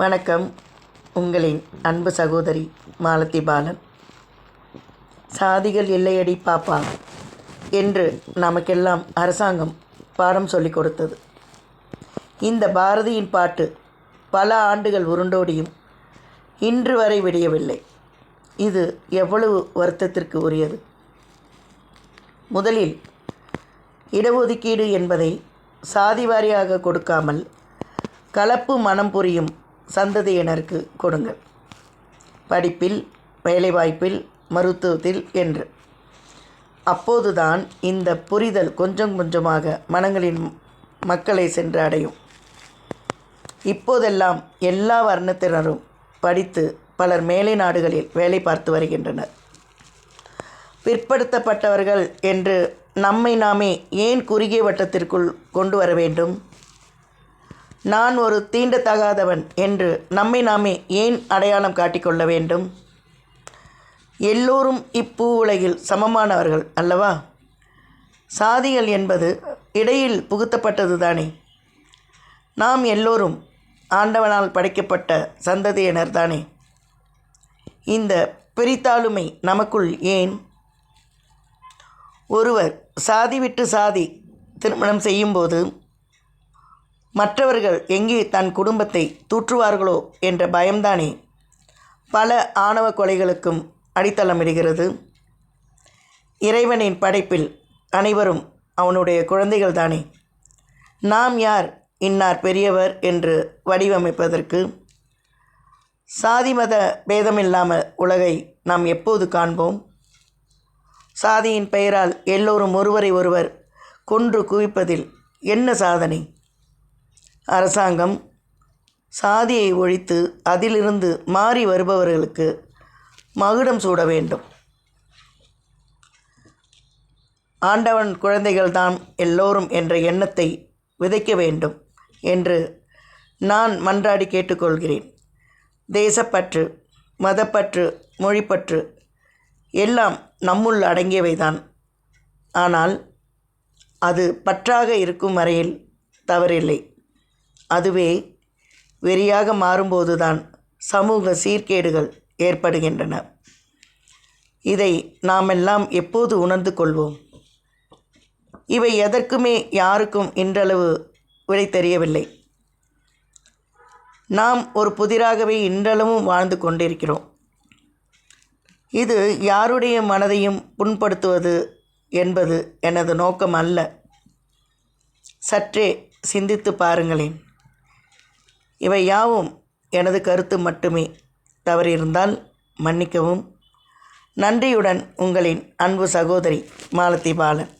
வணக்கம். உங்களின் அன்பு சகோதரி மாலதி பாலன். சாதிகள் இல்லையடி பாப்பா என்று நமக்கெல்லாம் அரசாங்கம் பாடம் சொல்லிக் கொடுத்தது. இந்த பாரதியின் பாட்டு பல ஆண்டுகள் உருண்டோடியும் இன்று வரை விடியவில்லை. இது எவ்வளவு வருத்தத்திற்கு உரியது? முதலில் இடஒதுக்கீடு என்பதை சாதிவாரியாக கொடுக்காமல் கலப்பு மனம் புரியும் சந்ததியினருக்கு கொடுங்கள் படிப்பில் வேலைவாய்ப்பில் மருத்துவத்தில் என்று. அப்போதுதான் இந்த புரிதல் கொஞ்சம் கொஞ்சமாக மனங்களின் மக்களை சென்று அடையும். இப்போதெல்லாம் எல்லா வர்ணத்தினரும் படித்து பலர் மேலை நாடுகளில் வேலை பார்த்து வருகின்றனர். பிற்படுத்தப்பட்டவர்கள் என்று நம்மை நாமே ஏன் குறுகிய வட்டத்திற்குள் கொண்டு வர வேண்டும்? நான் ஒரு தீண்டத்தகாதவன் என்று நம்மை நாமே ஏன் அடையாளம் காட்டிக்கொள்ள வேண்டும்? எல்லோரும் இப்பூ உலகில் சமமானவர்கள் அல்லவா? சாதிகள் என்பது இடையில் புகுத்தப்பட்டது தானே நாம் எல்லோரும் ஆண்டவனால் படைக்கப்பட்ட சந்ததியினர் தானே இந்த பிரித்தாளுமை நமக்குள் ஏன்? ஒருவர் சாதி விட்டு சாதி திருமணம் செய்யும்போது மற்றவர்கள் எங்கே தன் குடும்பத்தை தூற்றுவார்களோ என்ற பயம்தானே. பல ஆணவ கொலைகளுக்கும் அடித்தளமிடுகிறது. இறைவனின் படைப்பில் அனைவரும் அவனுடைய குழந்தைகள் தானே நாம் யார் இன்னார் பெரியவர் என்று வடிவமைப்பதற்கு? சாதி மத பேதமில்லாமல் உலகை நாம் எப்போது காண்போம்? சாதியின் பெயரால் எல்லோரும் ஒருவரை ஒருவர் கொன்று குவிப்பதில் என்ன சாதனை? அரசாங்கம் சாதியை ஒழித்து அதிலிருந்து மாறி வருபவர்களுக்கு மகுடம் சூட வேண்டும். ஆண்டவன் குழந்தைகள்தான் எல்லோரும் என்ற எண்ணத்தை விதைக்க வேண்டும் என்று நான் மன்றாடி கேட்டுக்கொள்கிறேன். தேசப்பற்று மதப்பற்று மொழிப்பற்று எல்லாம் நம்முள் அடங்கியவைதான். ஆனால் அது பற்றாக இருக்கும் வரையில் தவறில்லை. அதுவே வெறியாக மாறும்போதுதான் சமூக சீர்கேடுகள் ஏற்படுகின்றன. இதை நாமெல்லாம் எப்போது உணர்ந்து கொள்வோம்? இவை எதற்குமே யாருக்கும் இன்றளவு விடை தெரியவில்லை. நாம் ஒரு புதிராகவே இன்றளவும் வாழ்ந்து கொண்டிருக்கிறோம். இது யாருடைய மனதையும் புண்படுத்துவது என்பது எனது நோக்கம் அல்ல. சற்றே சிந்தித்து பாருங்களேன். இவை யாவும் எனது கருத்து மட்டுமே. தவறியிருந்தால் மன்னிக்கவும். நன்றியுடன் உங்களின் அன்பு சகோதரி மாலதி பாலன்